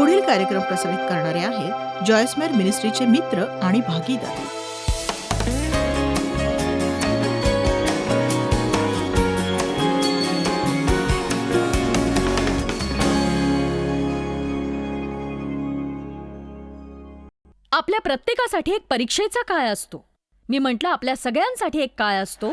पुढील कार्यक्रम प्रसारित करणारे आहेत जॉयस्मेर मिनिस्ट्रीचे मित्र आणि भागीदार. आपल्या प्रत्येकासाठी एक परीक्षेचा काळ असतो. मी म्हटलं आपल्या सगळ्यांसाठी एक काळ असतो.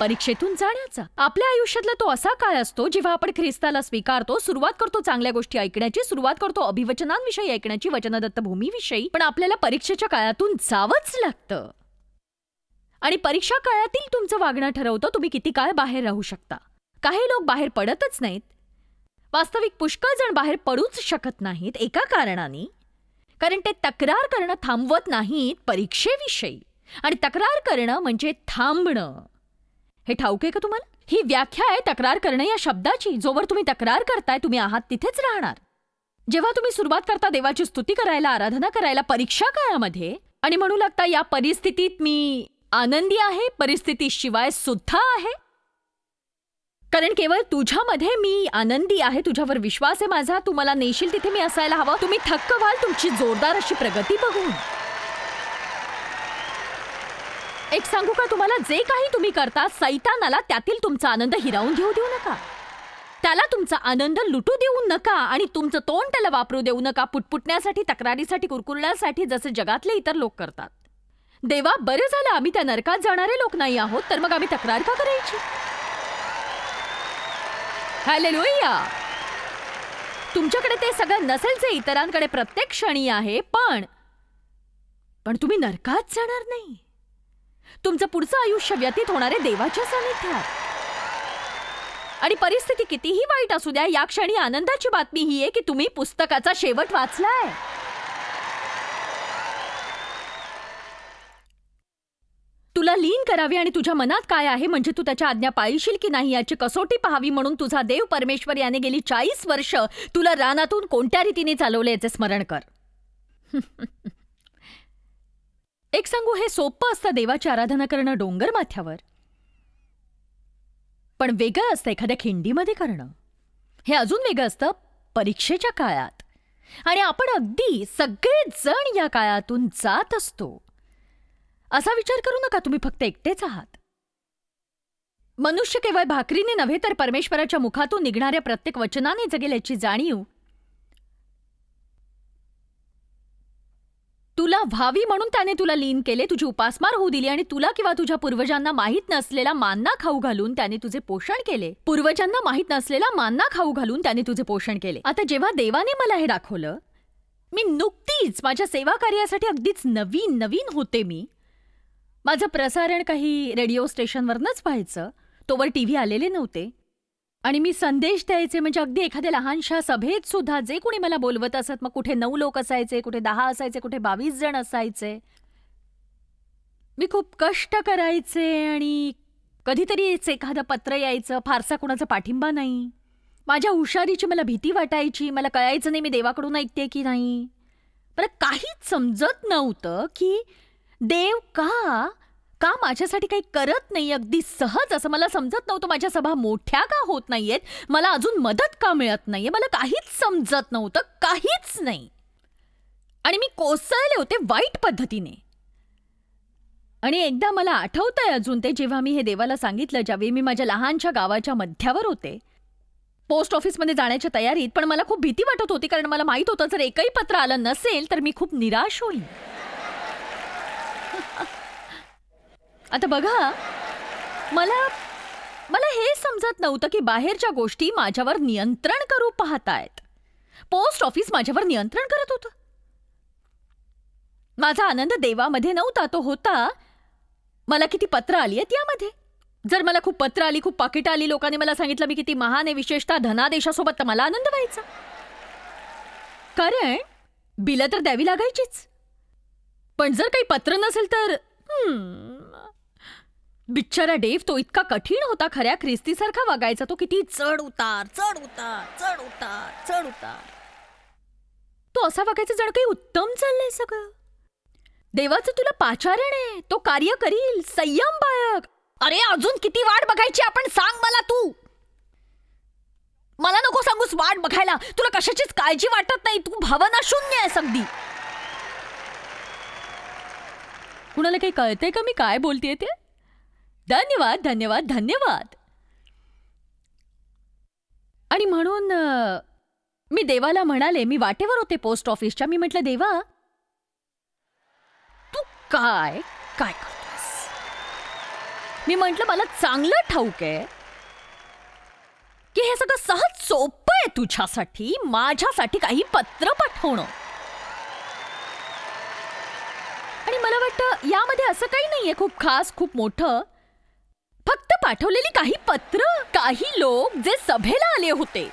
परीक्षेतून जाण्याचा. आपल्या आयुष्यातला तो असा काळ असतो जेव्हा आपण ख्रिस्ताला स्वीकारतो सुरुवात करतो चांगल्या गोष्टी ऐकण्याची सुरुवात करतो अभिवचनांविषयी ऐकण्याची वचनदत्त भूमीविषयी पण आपल्याला परीक्षेच्या काळातून जावंच लागतं. आणि परीक्षा काळातील तुमचं वागणं ठरवतं तुम्ही किती काळ बाहेर राहू शकता. काही लोक बाहेर पडतच नाहीत. वास्तविक पुष्कळ जण बाहेर पडूच शकत नाहीत एका कारणाने. कारण ते तक्रार करणं थांबवत नाहीत परीक्षेविषयी. आणि तक्रार करणं म्हणजे थांबणं. हे ठाऊक आहे का तुम्हाला? ही व्याख्या आहे तक्रार करणं या शब्दाची. जोवर तुम्ही तक्रार करताय तुम्ही आहात तिथेच राहणार. जेव्हा तुम्ही सुरुवात करता देवाची स्तुती करायला आराधना करायला परीक्षा काळामध्ये आणि म्हणू लागता या परिस्थितीत मी आनंदी आहे परिस्थिती शिवाय सुद्धा आहे. कारण केवळ तुझ्यामध्ये मी आनंदी आहे तुझ्यावर विश्वास आहे माझा. तू मला नेशील तिथे मी असायला हवं. तुम्ही थक्क व्हाल तुमची जोरदार अशी प्रगती बघून. एक सांगू का तुम्हाला? जे काही तुम्ही करता सैतानाला त्यातील तुमचा आनंद हिरावून घेऊ देऊ नका. त्याला तुमचा आनंद लुटू देऊ नका आणि तुमचं तोंड त्याला वापरू देऊ नका. पुटपुटण्यासाठी तक्रारीसाठी कुरकुरण्यासाठी जसे जगातले इतर लोक करतात. देवा बरं झालं आम्ही त्या नरकात जाणारे लोक नाही आहोत तर मग आम्ही तक्रार का करायची? हालेलुया तुमच्याकडे ते सगळं नसेल जे इतरांकडे प्रत्येक क्षणी आहे पण पण तुम्ही नरकात जाणार नाही. तुमचं पुढचं आयुष्य व्यतीत होणारे देवाच्या सानिध्यात. आणि परिस्थिती कितीही वाईट असू द्या या क्षणी आनंदाची बातमी ही आहे की तुम्ही पुस्तकाचा शेवट वाचलाय. तुला लीन करावे आणि तुझ्या मनात काय आहे म्हणजे तू त्याच्या आज्ञा पाळीशील की नाही याची कसोटी पाहावी म्हणून तुझा देव परमेश्वर याने गेली चाळीस वर्ष तुला रानातून कोणत्या रीतीने चालवले याचे स्मरण कर. एक सांगू हे सोपं असतं देवाची आराधना करणं डोंगर माथ्यावर. पण वेगळं असतं एखाद्या खिंडीमध्ये करणं. हे अजून वेगळं असतं परीक्षेच्या काळात. आणि आपण अगदी सगळेजण या काळातून जात असतो. असा विचार करू नका तुम्ही फक्त एकटेच आहात. मनुष्य केवळ भाकरीने नव्हे तर परमेश्वराच्या मुखातून निघणाऱ्या प्रत्येक वचनाने जगेल याची जाणीव तुला व्हावी म्हणून त्याने तुला लीन केले तुझी उपासमार होऊ दिली आणि तुला किंवा तुझ्या पूर्वजांना माहीत नसलेला मान्ना खाऊ घालून त्याने तुझे पोषण केले. पूर्वजांना माहीत नसलेला मान्ना खाऊ घालून त्याने तुझे पोषण केले. आता जेव्हा देवाने मला हे दाखवलं मी नुकतीच माझ्या सेवा कार्यासाठी अगदीच नवीन नवीन होते मी. माझं प्रसारण काही रेडिओ स्टेशनवरनंच व्हायचं. तोवर टी व्ही आलेले नव्हते. आणि मी संदेश द्यायचे म्हणजे अगदी एखाद्या लहानशा सभेत सुद्धा जे कोणी मला बोलवत असत मग कुठे नऊ लोक असायचे कुठे दहा असायचे कुठे बावीस जण असायचे मी खूप कष्ट करायचे आणि कधीतरीच एखादं पत्र यायचं फारसा कोणाचा पाठिंबा नाही. माझ्या हुशारीची मला भीती वाटायची मला कळायचं नाही मी देवाकडून ऐकते की नाही. मला काहीच समजत नव्हतं की देव का का माझ्यासाठी काही करत नाही? अगदी सहज असं मला समजत नव्हतं. माझ्या सभा मोठ्या का होत नाहीयेत? मला अजून मदत का मिळत नाहीये? मला काहीच समजत नव्हतं. काहीच नाही. आणि मी कोसळले होते वाईट पद्धतीने. आणि एकदा मला आठवतंय अजून ते जेव्हा मी हे देवाला सांगितलं ज्यावेळी मी माझ्या लहानशा गावाच्या मध्यावर होते. पोस्ट ऑफिसमध्ये जाण्याच्या तयारीत पण मला खूप भीती वाटत होती कारण मला माहीत होतं जर एकही पत्र आलं नसेल तर मी खूप निराश होईल. आता बघा. मला मला हे समजत नव्हतं की बाहेरच्या गोष्टी माझ्यावर नियंत्रण करू पाहतायत. पोस्ट ऑफिस माझ्यावर नियंत्रण करत होतं. माझा आनंद देवामध्ये नव्हता तो होता मला किती पत्र आली आहेत यामध्ये. जर मला खूप पत्र आली खूप पाकिटं आली लोकांनी मला सांगितलं मी किती महान आहे विशेषतः धनादेशासोबत तर मला आनंद व्हायचा. कारण बिलं तर द्यावी लागायचीच. पण जर काही पत्र नसेल तर हम्म, बिच्चारा डेव तो इतका कठीण होता खऱ्या ख्रिस्तीसारखा वागायचा. तो किती चढ उतार चढ उतार चढ उतार चढ उतार. तो असा वागायचा जण काही उत्तम चाललंय सगळं. देवाचं तुला पाचारण आहे. तो कार्य करील संयम बाळग. अरे अजून किती वाट बघायची आपण सांग मला तू. मला नको सांगूस वाट बघायला. तुला कशाचीच काळजी वाटत नाही. तू भावना शून्य आहेस अगदी. कुणाला काही कळतंय का मी काय बोलतेय ते? धन्यवाद धन्यवाद धन्यवाद. आणि म्हणून मी देवाला म्हणाले मी वाटेवर होते पोस्ट ऑफिसच्या मी म्हटलं देवा तू काय काय करतोस मी म्हटलं मला चांगलं ठाऊक आहे की हे सगळं सहज सोपं आहे तुझ्यासाठी माझ्यासाठी काही पत्र पाठवणं. आणि मला वाटतं यामध्ये असं काही नाहीये खूप खास खूप मोठं फक्त पाठवलेली काही पत्र काही लोक जे सभेला आले होते.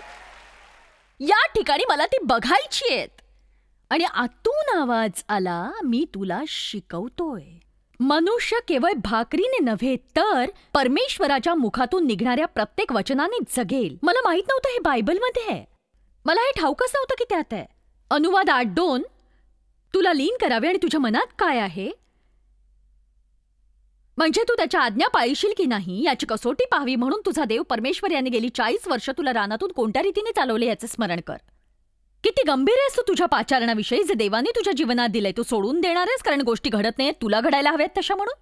या ठिकाणी मला ती बघायची आहेत. आणि आतून आवाज आला मी तुला शिकवतोय. मनुष्य केवळ भाकरीने नव्हे तर परमेश्वराच्या मुखातून निघणाऱ्या प्रत्येक वचनाने जगेल. मला माहीत नव्हतं हे बायबलमध्ये आहे. मला हे ठाऊकच नव्हतं की त्यात आहे. अनुवाद आठ दोन तुला लीन करावे आणि तुझ्या मनात काय आहे? म्हणजे तू त्याच्या आज्ञा पाळशील की नाही? याची कसोटी पाहावी म्हणून तुझा देव परमेश्वर याने गेली चाळीस वर्ष तुला रानातून कोणत्या रीतीने चालवले याचे स्मरण कर. किती गंभीर आहेस तू तुझ्या पाचारणाविषयी? जे देवाने तुझ्या जीवनात दिलंय तू सोडून देणार आहेस कारण गोष्टी घडत नाहीत तुला घडायला हव्यात तशा म्हणून?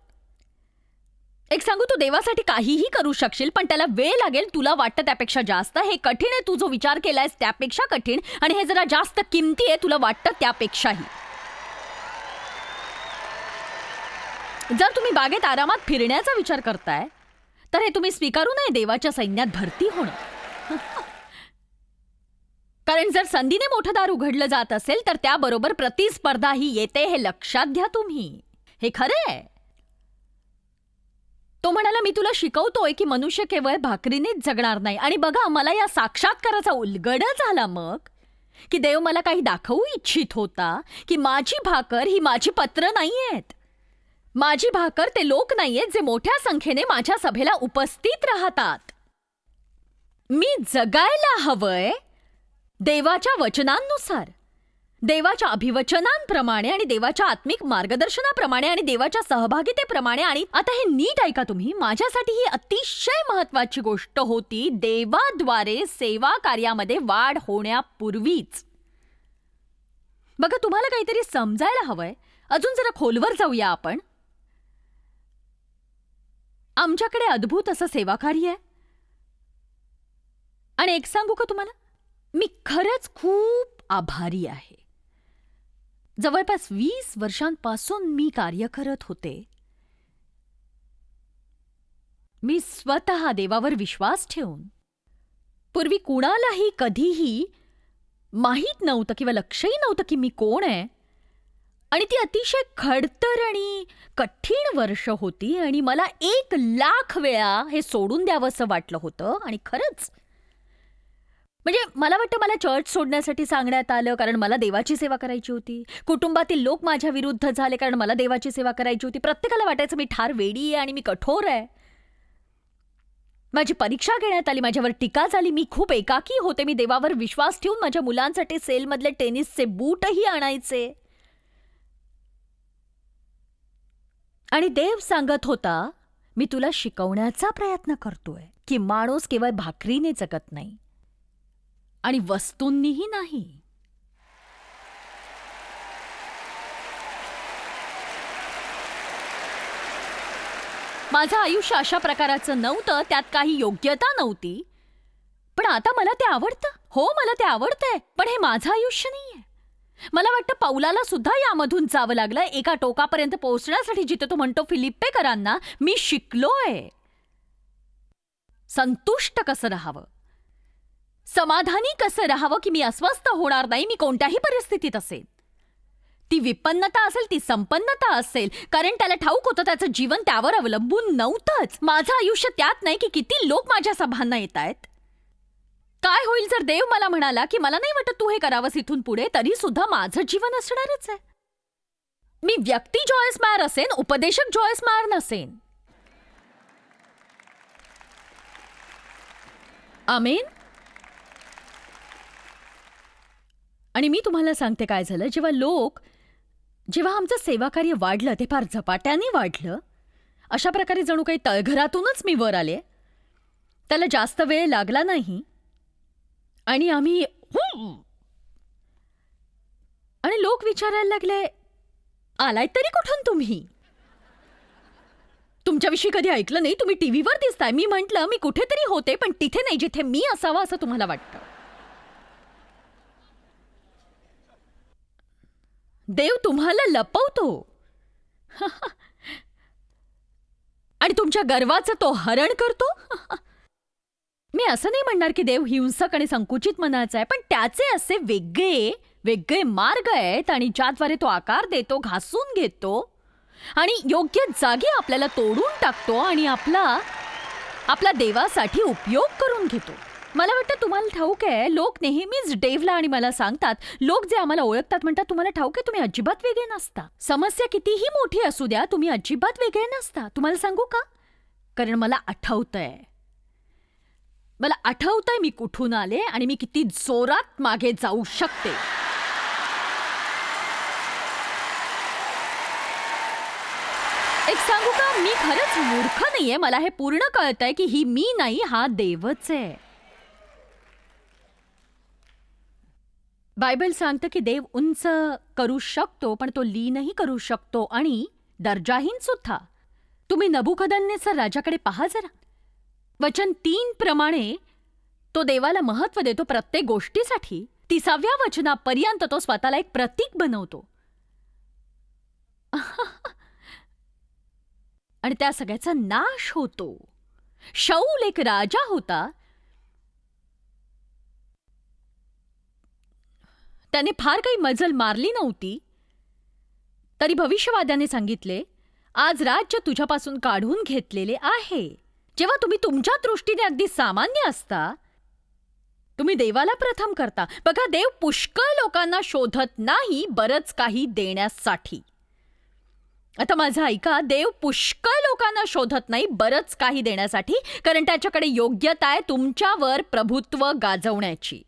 एक सांगू तू देवासाठी काहीही करू शकशील पण त्याला वेळ लागेल तुला वाटतं त्यापेक्षा जास्त हे कठीण आहे तू जो विचार केलायस त्यापेक्षा कठीण आणि हे जरा जास्त किमती आहे तुला वाटतं त्यापेक्षाही. जर तुम्ही बागेत आरामात फिरण्याचा विचार करताय तर हे तुम्ही स्वीकारू नये देवाच्या सैन्यात भरती होणं. कारण जर संधीने मोठं दार उघडलं जात असेल तर त्याबरोबर प्रतिस्पर्धाही येते हे लक्षात घ्या तुम्ही. हे खरं आहे. तो म्हणाला मी तुला शिकवतोय की मनुष्य केवळ भाकरीनेच जगणार नाही. आणि बघा मला या साक्षात्काराचा उलगड झाला मग की देव मला काही दाखवू इच्छित होता की माझी भाकर ही माझी पत्र नाहीयेत. माझी भाकर ते लोक नाहीयेत जे मोठ्या संख्येने माझ्या सभेला उपस्थित राहतात. मी जगायला हवंय देवाच्या वचनांनुसार. देवाच्या अभिवचनांप्रमाणे आणि देवाच्या आत्मिक मार्गदर्शनाप्रमाणे आणि देवाच्या सहभागितेप्रमाणे आणि आता हे नीट ऐका तुम्ही माझ्यासाठी ही अतिशय महत्वाची गोष्ट होती देवाद्वारे सेवा कार्यामध्ये वाढ होण्यापूर्वीच. बघा तुम्हाला काहीतरी समजायला हवंय. अजून जरा खोलवर जाऊया आपण. आमच्याकडे अद्भुत असं सेवाकार्य आहे. आणि एक सांगू का तुम्हाला? मी खरंच खूप आभारी आहे. जवळपास वीस वर्षांपासून मी कार्य करत होते. मी स्वतः देवावर विश्वास ठेवून पूर्वी कुणालाही कधीही माहीत नव्हतं किंवा लक्षही नव्हतं की मी कोण आहे आणि ती अतिशय खडतर आणि कठीण वर्ष होती आणि मला एक लाख वेळा हे सोडून द्यावंसं वाटलं होतं आणि खरंच. म्हणजे मला वाटतं मला चर्च सोडण्यासाठी सांगण्यात आलं कारण मला देवाची सेवा करायची होती. कुटुंबातील लोक माझ्या विरुद्ध झाले कारण मला देवाची सेवा करायची होती. प्रत्येकाला वाटायचं मी ठार वेडी आहे आणि मी कठोर आहे. माझी परीक्षा घेण्यात आली माझ्यावर टीका झाली मी खूप एकाकी होते. मी देवावर विश्वास ठेवून माझ्या मुलांसाठी सेलमधले टेनिसचे बूटही आणायचे. आणि देव सांगत होता मी तुला शिकवण्याचा प्रयत्न करतोय की माणूस केवळ भाकरीने जगत नाही आणि वस्तूंनीही नाही. माझं आयुष्य अशा प्रकाराचं नव्हतं त्यात काही योग्यता नव्हती. पण आता मला ते आवडतं. हो मला ते आवडतंय पण हे माझं आयुष्य नाहीये. मला वाटतं पौलाला सुद्धा यामधून जावं लागलं. एका टोकापर्यंत पोहोचण्यासाठी जिथे तो म्हणतो फिलिप्पेकरांना मी शिकलोय. संतुष्ट कसं राहावं? समाधानी कसं राहावं की मी अस्वस्थ होणार नाही मी कोणत्याही परिस्थितीत असेल? ती विपन्नता असेल ती संपन्नता असेल. कारण त्याला ठाऊक होतं त्याचं जीवन त्यावर अवलंबून नव्हतंच. माझं आयुष्य त्यात नाही की किती लोक माझ्या सभांना येत आहेत काय होईल जर देव मला म्हणाला की मला नाही वाटत तू हे करावंस इथून पुढे तरी सुद्धा माझं जीवन असणारच आहे. मी व्यक्ती जॉयस मायर असेन उपदेशक जॉयस मायर नसेन. आमेन? आणि मी तुम्हाला सांगते काय झालं जेव्हा लोक जेव्हा आमचं सेवाकार्य वाढलं ते फार झपाट्याने वाढलं अशा प्रकारे जणू काही तळघरातूनच मी वर आले. त्याला जास्त वेळ लागला नाही. आणि आम्ही आणि लोक विचारायला लागले आलाय तरी कुठून तुम्ही? तुमच्याविषयी कधी ऐकलं नाही? तुम्ही टीव्हीवर दिसताय. मी म्हंटल मी कुठेतरी होते पण तिथे नाही जिथे मी असावं असं तुम्हाला वाटतं. देव तुम्हाला लपवतो. आणि तुमच्या गर्वाचं तो हरण करतो? मी असं नाही म्हणणार की देव हिंसक आणि संकुचित मनाचा आहे पण त्याचे असे वेगळे वेगळे मार्ग आहेत आणि ज्याद्वारे तो आकार देतो घासून घेतो आणि योग्य जागी आपल्याला तोडून टाकतो आणि आपला आपला देवासाठी उपयोग करून घेतो. मला वाटतं तुम्हाला ठाऊक आहे लोक नेहमीच डेव्हला आणि मला सांगतात लोक जे आम्हाला ओळखतात म्हणतात तुम्हाला ठाऊक आहे तुम्ही अजिबात वेगळे नसता. समस्या कितीही मोठी असू द्या तुम्ही अजिबात वेगळे नसता. तुम्हाला सांगू का? कारण मला आठवतंय. मला आठवतंय मी कुठून आले आणि मी किती जोरात मागे जाऊ शकते. एक सांगू का? मी खरंच मूर्ख नाहीये. मला हे पूर्ण कळतंय की ही मी नाही हा देवच आहे. बायबल सांगतं की देव उंच करू शकतो पण तो लीनही करू शकतो आणि दर्जाहीन सुद्धा. तुम्ही नबुखदन्नेसर राजाकडे पहा जरा. वचन तीन प्रमाणे तो देवाला महत्त्व देतो प्रत्येक गोष्टीसाठी. तिसाव्या वचनापर्यंत तो स्वतःला एक प्रतीक बनवतो. आणि त्या सगळ्याचा नाश होतो. शौल एक राजा होता. त्याने फार काही मजल मारली नव्हती. तरी भविष्यवाद्याने सांगितले आज राज्य तुझ्यापासून काढून घेतलेले आहे. जेव्हा तुम्ही तुमच्या दृष्टीने अगदी सामान्य असता तुम्ही देवाला प्रथम करता. बघा देव पुष्कळ लोकांना शोधत नाही बरंच काही देण्यासाठी. आता माझं ऐका देव पुष्कळ लोकांना शोधत नाही बरंच काही देण्यासाठी कारण त्याच्याकडे योग्यता आहे तुमच्यावर प्रभुत्व गाजवण्याची.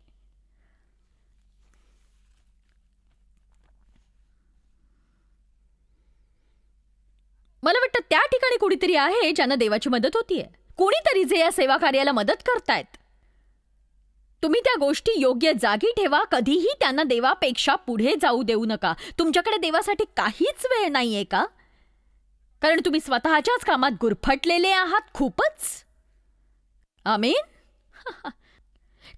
मला वाटतं त्या ठिकाणी कुणीतरी आहे ज्यांना देवाची मदत होतीये. कुणीतरी जे या सेवा कार्याला मदत करतायत. तुम्ही त्या गोष्टी योग्य जागी ठेवा कधीही त्यांना देवापेक्षा पुढे जाऊ देऊ नका. तुमच्याकडे देवासाठी काहीच वेळ नाहीये का? कारण तुम्ही स्वतःच्याच कामात गुरफटलेले आहात खूपच. आमेन?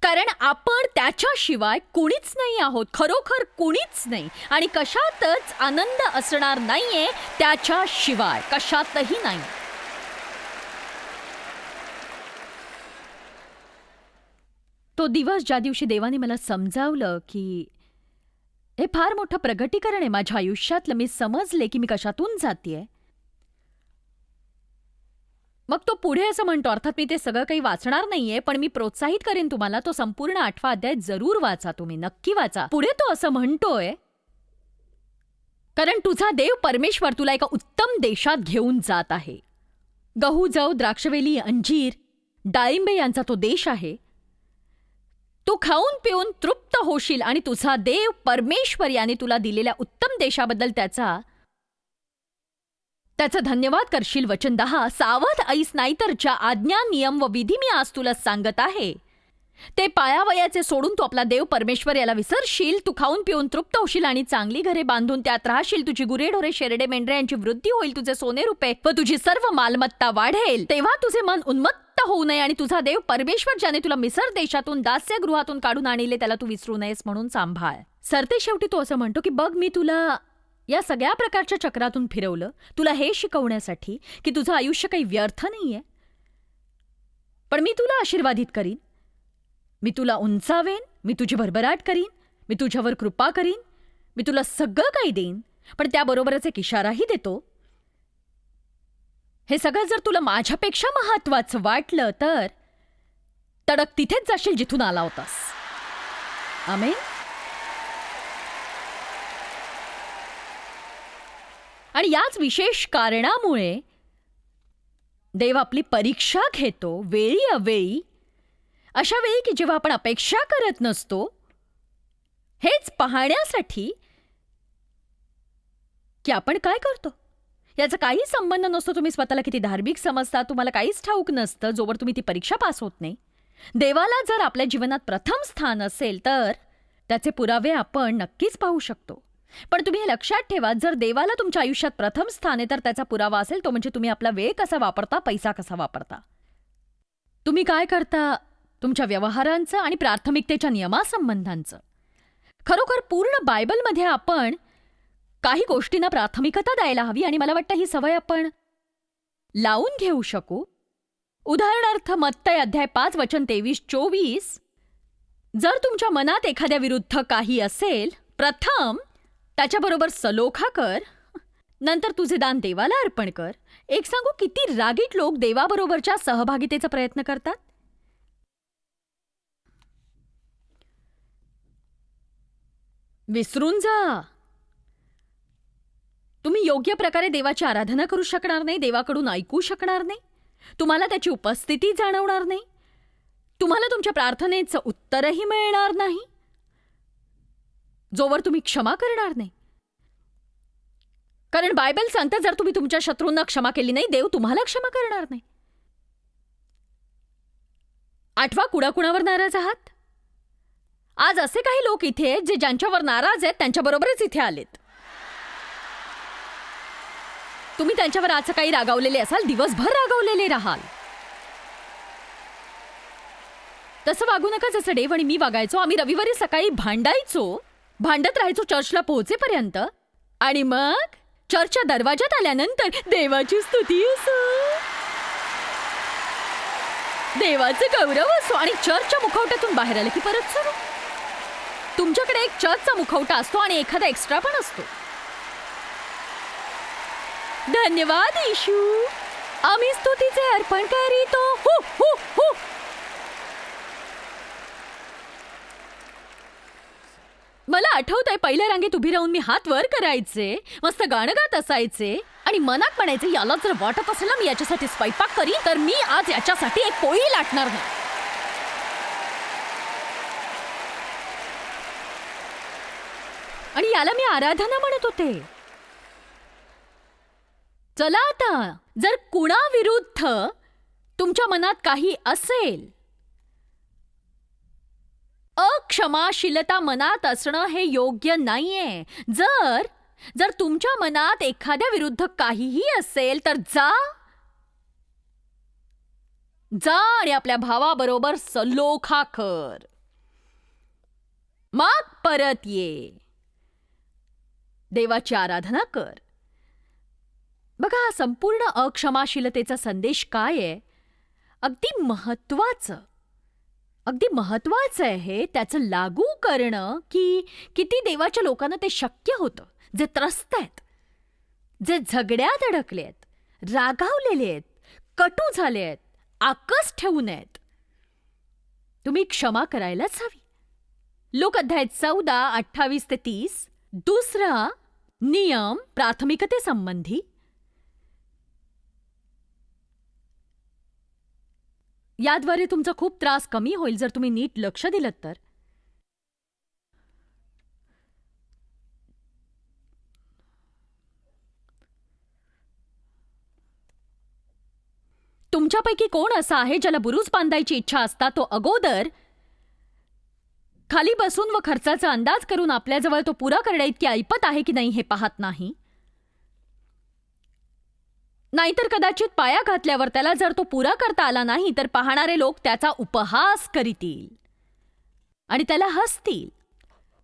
कारण आपण त्याच्याशिवाय कुणीच नाही आहोत खरोखर कुणीच नाही. आणि कशातच आनंद असणार नाहीये त्याच्याशिवाय कशातही नाही. तो दिवस ज्या दिवशी देवाने मला समजावलं की हे फार मोठं प्रगटीकरण आहे माझ्या आयुष्यातलं मी समजले की मी कशातून जातीये. मग तो पुढे असं म्हणतो अर्थात मी ते सगळं काही वाचणार नाहीये पण मी प्रोत्साहित करेन तुम्हाला तो संपूर्ण आठवा अध्याय जरूर वाचा तुम्ही नक्की वाचा. पुढे तो असं म्हणतोय कारण तुझा देव परमेश्वर तुला एका उत्तम देशात घेऊन जात आहे. गहू जव द्राक्षवेली अंजीर डाळिंबे यांचा तो देश आहे. तू खाऊन पिऊन तृप्त होशील आणि तुझा देव परमेश्वर याने तुला दिलेल्या उत्तम देशाबद्दल त्याचा त्याचा धन्यवाद करशील वचन दहा. सावध ऐस नाही तर ज्या आज्ञा नियम व विधी मी आज तुला सांगत आहे ते पायावयाचे सोडून तू आपला देव परमेश्वर याला विसरशील. तू खाऊन पिऊन तृप्त होशील आणि चांगली घरे बांधून त्यात राहशील. तुझी गुरेढोरे शेरडे मेंढरे यांची वृद्धी होईल. तुझे सोने रुपये व तुझी सर्व मालमत्ता वाढेल. तेव्हा तुझे मन उन्मत्त होऊ नये आणि तुझा देव परमेश्वर ज्याने तुला मिसर देशातून दास्यगृहातून काढून आणले त्याला तू विसरू नयेस म्हणून सांभाळ. सरते शेवटी तो असं म्हणतो की बघ मी तुला या सगळ्या प्रकारच्या चक्रातून फिरवलं. तुला हे शिकवण्यासाठी की तुझं आयुष्य काही व्यर्थ नाहीये. पण मी तुला आशीर्वादित करीन. मी तुला उंचावेन. मी तुझी भरभराट करीन. मी तुझ्यावर कृपा करीन. मी तुला सगळं काही देईन. पण त्याबरोबरच एक इशाराही देतो. हे सगळं जर तुला माझ्यापेक्षा महत्वाचं वाटलं तर तडक तिथेच जाशील जिथून आला होतास. आमेन? आणि याच विशेष कारणामुळे देव आपली परीक्षा घेतो वेळी अवेळी. अशा वेळी की जेव्हा आपण अपेक्षा करत नसतो हेच पाहण्यासाठी की आपण काय करतो? याचा काही संबंध नसतो. तुम्ही स्वतःला किती धार्मिक समजता तुम्हाला काहीच ठाऊक नसतं जोवर तुम्ही ती परीक्षा पास होत नाही. देवाला जर आपल्या जीवनात प्रथम स्थान असेल तर त्याचे पुरावे आपण नक्कीच पाहू शकतो. पण तुम्ही हे लक्षात ठेवा जर देवाला तुमच्या आयुष्यात प्रथम स्थान आहे तर त्याचा पुरावा असेल तो म्हणजे तुम्ही आपला वेळ कसा वापरता पैसा कसा वापरता. तुम्ही काय करता? तुमच्या व्यवहारांचं आणि प्राथमिकतेच्या नियमासंबंधांचं. खरोखर पूर्ण बायबलमध्ये आपण काही गोष्टींना प्राथमिकता द्यायला हवी आणि मला वाटतं ही सवय आपण लावून घेऊ शकू. उदाहरणार्थ मत्तय अध्याय पाच वचन तेवीस चोवीस. जर तुमच्या मनात एखाद्या विरुद्ध काही असेल प्रथम त्याच्याबरोबर सलोखा कर. नंतर तुझे दान देवाला अर्पण कर. एक सांगू किती रागीट लोक देवाबरोबरच्या सहभागितेचा प्रयत्न करतात? विसरून जा. तुम्ही योग्य प्रकारे देवाची आराधना करू शकणार नाही देवाकडून ऐकू शकणार नाही तुम्हाला त्याची उपस्थिती जाणवणार नाही तुम्हाला तुमच्या प्रार्थनेचं उत्तरही मिळणार नाही जोवर तुम्ही क्षमा करणार नाही. कारण बायबल सांगतं जर तुम्ही तुमच्या शत्रूंना क्षमा केली नाही देव तुम्हाला क्षमा करणार नाही. आठवा कुणाकुणावर नाराज आहात? आज असे काही लोक इथे आहेत जे ज्यांच्यावर नाराज आहेत त्यांच्याबरोबरच इथे आलेत. तुम्ही त्यांच्यावर आज सकाळी रागावलेले असाल दिवसभर रागावलेले राहाल. तसं वागू नका जसं डेव आणि मी वागायचो. आम्ही रविवारी सकाळी भांडायचो. भांडत राहायचो चर्चला पोहोचेपर्यंत. आणि मग चर्चच्या दरवाजात आल्यानंतर देवाची स्तुती असो. देवाचं गौरव असो. आणि चर्चच्या मुखवट्यातून बाहेर आले की परत सुरू. तुमच्याकडे एक चर्चचा मुखवटा असतो आणि एखादा एक्स्ट्रा पण असतो. धन्यवाद इशू आम्ही स्तुतीचे अर्पण करीतो. हु, हु, हु. मला आठवत आहे पहिल्या रांगेत उभी राहून मी हात वर करायचे मस्त गाणं गात असायचे. आणि मनात म्हणायचे याला जर वाटत असेल ना मी याच्यासाठी स्वयंपाक करीन तर मी आज याच्यासाठी एक पोळी लाटणार नाही आणि याला मी आराधना म्हणत होते. चला आता जर कुणाविरुद्ध तुमच्या मनात काही असेल अक्षमाशीलता मनात असणं हे योग्य नाहीये. जर जर तुमच्या मनात एखाद्या विरुद्ध काहीही असेल तर जा. जा आणि आपल्या भावाबरोबर सलोखा कर. मग परत ये. देवाची आराधना कर. बघा हा संपूर्ण अक्षमाशीलतेचा संदेश काय आहे? अगदी महत्वाचं अगदी महत्वाचं आहे हे त्याचं लागू करणं की किती देवाच्या लोकांना ते शक्य होतं. जे त्रस्त आहेत जे झगड्यात अडकले आहेत रागावलेले आहेत कटू झाले आहेत आकस ठेवू नयेत. तुम्ही क्षमा करायलाच हवी. लोक अध्याय चौदा अठ्ठावीस ते तीस दुसरा नियम प्राथमिकतेसंबंधी. याद्वारे तुमचा खूप त्रास कमी होईल जर तुम्ही नीट लक्ष दिलं तर. तुमच्यापैकी कोण असा आहे ज्याला बुरुज बांधायची इच्छा असता तो अगोदर खाली बसून व खर्चाचा अंदाज करून आपल्याजवळ तो पुरा करण्या इतकी ऐपत आहे की नाही हे पाहत नाही? नाहीतर कदाचित पाया घातल्यावर त्याला जर तो पुरा करता आला नाही तर पाहणारे लोक त्याचा उपहास करीतील. आणि त्याला हसतील.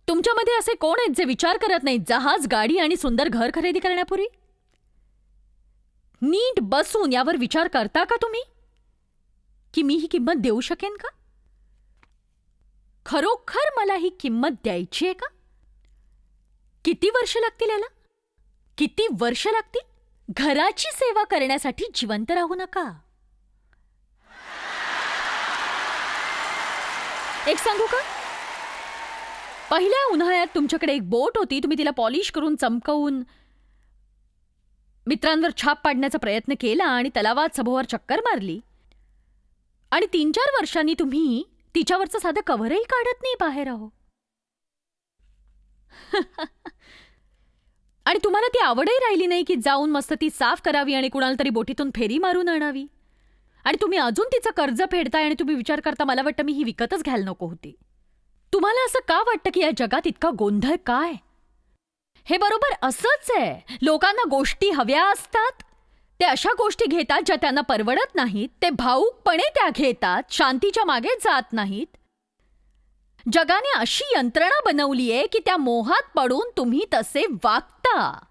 तुमच्यामध्ये असे कोण आहेत जे विचार करत नाहीत जहाज गाडी आणि सुंदर घर खरेदी करण्यापूर्वी? नीट बसून यावर विचार करता का तुम्ही? की मी ही किंमत देऊ शकेन का? खरोखर मला ही किंमत द्यायची आहे का? किती वर्ष लागतील याला? किती वर्ष लागतील? घराची सेवा करण्यासाठी जिवंत राहू नका. एक सांगू का? पहिल्या उन्हाळ्यात तुमच्याकडे एक बोट होती तुम्ही तिला पॉलिश करून चमकवून मित्रांवर छाप पाडण्याचा प्रयत्न केला आणि तलावात सभोवर चक्कर मारली. आणि तीन चार वर्षांनी तुम्ही तिच्यावरचं साधं कव्हरही काढत नाही बाहेर आहो. आणि तुम्हाला ती आवडही राहिली नाही की जाऊन मस्त ती साफ करावी आणि कुणाला तरी बोटीतून फेरी मारून आणावी. आणि तुम्ही अजून तिचं कर्ज फेडताय आणि तुम्ही विचार करता मला वाटतं मी ही विकतच घ्यायला नको होती. तुम्हाला असं का वाटतं की या जगात इतका गोंधळ काय? हे बरोबर असंच आहे. लोकांना गोष्टी हव्या असतात. ते अशा गोष्टी घेतात ज्या त्यांना परवडत नाहीत. ते भाऊकपणे त्या घेतात शांतीच्या मागे जात नाहीत. जगाने अशी यंत्रणा बनवली आहे की त्या मोहात पडून तुम्ही तसे वागता.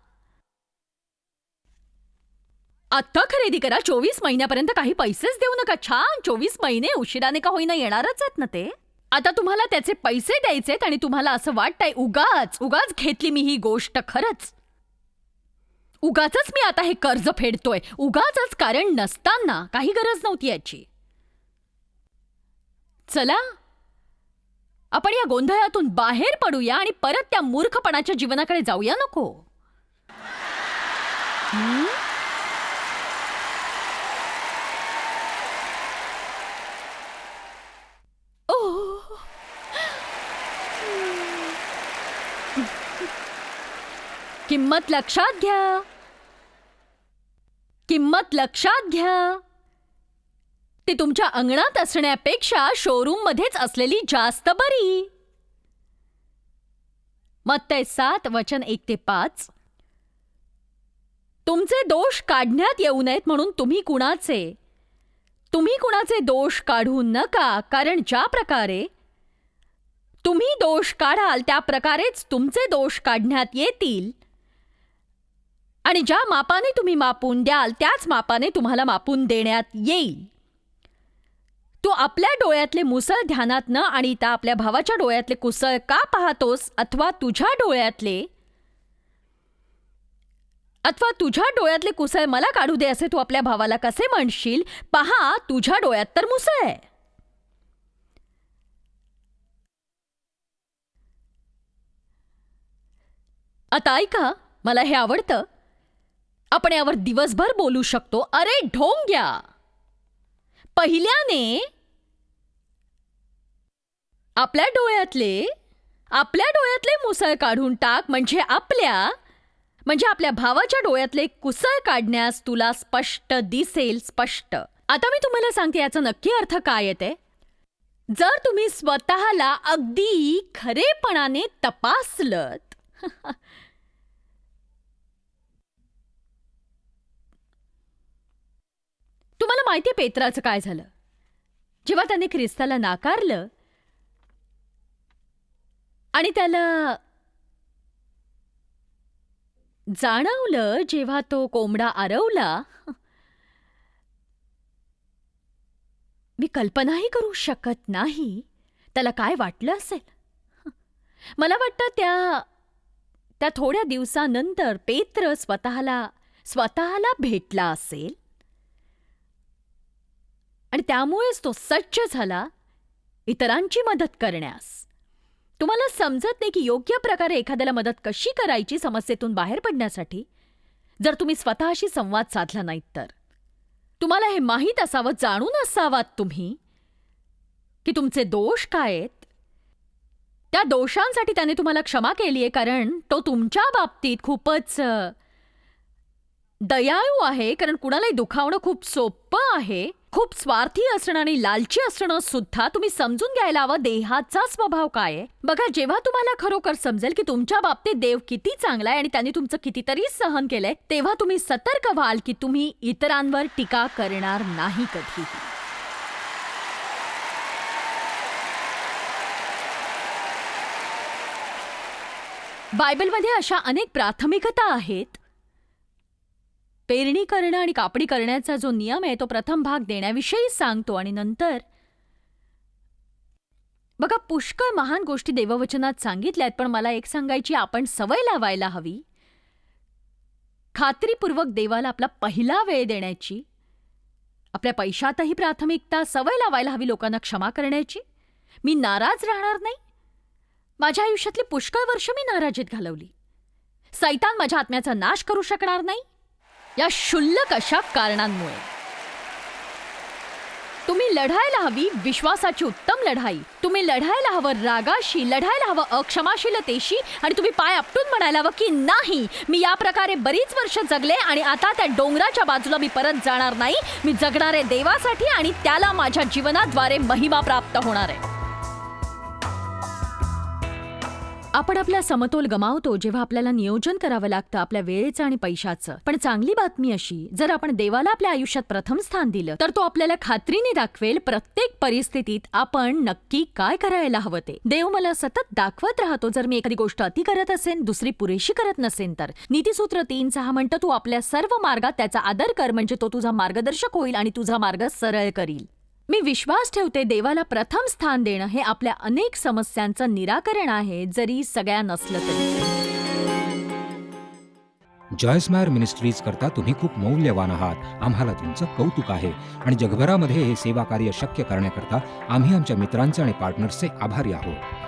आत्ता खरेदी करा. चोवीस महिन्यापर्यंत काही पैसेच देऊ नका. छान! चोवीस महिने उशिराने का होईना येणारच आहेत ना ते? आता तुम्हाला त्याचे पैसे द्यायचेत आणि तुम्हाला असं वाटतंय उगाच उगाच घेतली मी ही गोष्ट खरंच. उगाच मी आता हे कर्ज फेडतोय. उगाच कारण नसताना. काही गरज नव्हती याची. चला आपण या गोंधळातून बाहेर पडूया आणि परत त्या मूर्खपणाच्या जीवनाकडे जाऊया नको हं? ओह. किंमत लक्षात घ्या किंमत लक्षात घ्या ती तुमच्या अंगणात असण्यापेक्षा शोरूम मध्येच असलेली जास्त बरी. मत्तय सात वचन एक ते पाच. तुमचे दोष काढण्यात येऊ नयेत म्हणून तुम्ही कुणाचे? तुम्ही कुणाचे दोष काढू नका कारण ज्या प्रकारे तुम्ही दोष काढाल त्या प्रकारेच तुमचे दोष काढण्यात येतील. आणि ज्या मापाने तुम्ही मापून द्याल त्याच मापाने तुम्हाला मापून देण्यात येईल. तू आपल्या डोळ्यातले मुसळ ध्यानात न आणिता आपल्या भावाच्या डोळ्यातले कुसळ का पाहतोस अथवा तुझ्या डोळ्यातले? अथवा तुझ्या डोळ्यातले कुसळ मला काढू दे असे तू आपल्या भावाला कसे म्हणशील? पहा तुझ्या डोळ्यात तर मुसळ आहे. आता ऐका मला हे आवडतं. आपण यावर दिवसभर बोलू शकतो. अरे ढोंग्या! पहिल्याने आपल्या डोळ्यातले आपल्या डोळ्यातले मुसळ काढून टाक म्हणजे आपल्या म्हणजे आपल्या भावाच्या डोळ्यातले कुसळ काढण्यास तुला स्पष्ट दिसेल स्पष्ट. आता मी तुम्हाला सांगते याचा नक्की अर्थ काय येते जर तुम्ही स्वतःला अगदी खरेपणाने तपासलत तुम्हाला माहितीये पेत्राचं काय झालं? जेव्हा त्याने ख्रिस्ताला नाकारलं आणि त्याला जाणवलं जेव्हा तो कोंबडा आरवला मी कल्पनाही करू शकत नाही. त्याला काय वाटलं असेल? मला वाटतं त्या त्या थोड्या दिवसानंतर पेत्र स्वतःला स्वतःला भेटला असेल. आणि त्यामुळेच तो सज्ज झाला इतरांची मदत करण्यास. तुम्हाला समजत नाही की योग्य प्रकारे एखाद्याला मदत कशी करायची समस्येतून बाहेर पडण्यासाठी? जर तुम्ही स्वतःशी संवाद साधला नाहीत तर? तुम्हाला हे माहीत असावं जाणून असावात तुम्ही की तुमचे दोष काय आहेत? त्या दोषांसाठी त्याने तुम्हाला क्षमा केली आहे कारण तो तुमच्या बाबतीत खूपच दयाळू आहे कारण कुणालाही दुखावणं खूप सोपं आहे. खूप स्वार्थी असणं आणि लालची असणं सुद्धा तुम्ही समजून घ्यायला हवं. देहाचा स्वभाव काय आहे? बघा जेव्हा तुम्हाला खरोखर समजेल की तुमच्या बाबतीत देव किती चांगला आहे आणि त्यांनी तुमचं कितीतरी सहन केलंय तेव्हा तुम्ही सतर्क व्हाल की तुम्ही इतरांवर टीका करणार नाही कधी बायबलमध्ये अशा अनेक प्राथमिकता आहेत. पेरणी करणं आणि कापणी करण्याचा जो नियम आहे तो प्रथम भाग देण्याविषयी सांगतो आणि नंतर बघा पुष्कळ महान गोष्टी देववचनात सांगितल्यात पण मला एक सांगायची आपण सवय लावायला हवी. खात्रीपूर्वक देवाला आपला पहिला वेळ देण्याची आपल्या पैशातही प्राथमिकता सवय लावायला हवी लोकांना क्षमा करण्याची. मी नाराज राहणार नाही. माझ्या आयुष्यातली पुष्कळ वर्ष मी नाराजीत घालवली. सैतान माझ्या आत्म्याचा नाश करू शकणार नाही. या क्षुल्लक अशा कारणांमुळे. तुम्ही लढायला हवी विश्वासाची उत्तम लढाई. तुम्ही लढायला हवं रागाशी लढायला हवं अक्षमाशीलतेशी आणि तुम्ही पाय आपटून म्हणायला हवं की नाही. मी या प्रकारे बरीच वर्ष जगले आणि आता त्या डोंगराच्या बाजूला मी परत जाणार नाही. मी जगणारे देवासाठी आणि त्याला माझ्या जीवनाद्वारे महिमा प्राप्त होणार आहे. आपण आपला समतोल गमावतो जेव्हा आपल्याला नियोजन करावं लागतं आपल्या वेळेचं आणि पैशाचं. पण चांगली बातमी अशी जर आपण देवाला आपल्या आयुष्यात प्रथम स्थान दिलं तर तो आपल्याला खात्रीने दाखवेल प्रत्येक परिस्थितीत आपण नक्की काय करायला हवं ते. देव मला सतत दाखवत राहतो जर मी एखादी गोष्ट अति करत असेन दुसरी पुरेशी करत नसेन तर. नीतीसूत्र तीन सहा म्हणतं तू आपल्या सर्व मार्गात त्याचा आदर कर म्हणजे तो तुझा मार्गदर्शक होईल आणि तुझा मार्ग सरळ करील. मी विश्वास ठेवते देवाला प्रथम स्थान देणं हे आपल्या अनेक समस्यांचं निराकरण आहे जरी सगळ्या नसलं तरी. जॉयस्मायर मिनिस्ट्रीज करता तुम्ही खूप मौल्यवान आहात. आम्हाला तुमचं कौतुक आहे. आणि जगभरामध्ये हे सेवा कार्य शक्य करण्याकरता आम्ही आमच्या मित्रांचे आणि पार्टनर्सचे आभारी आहोत.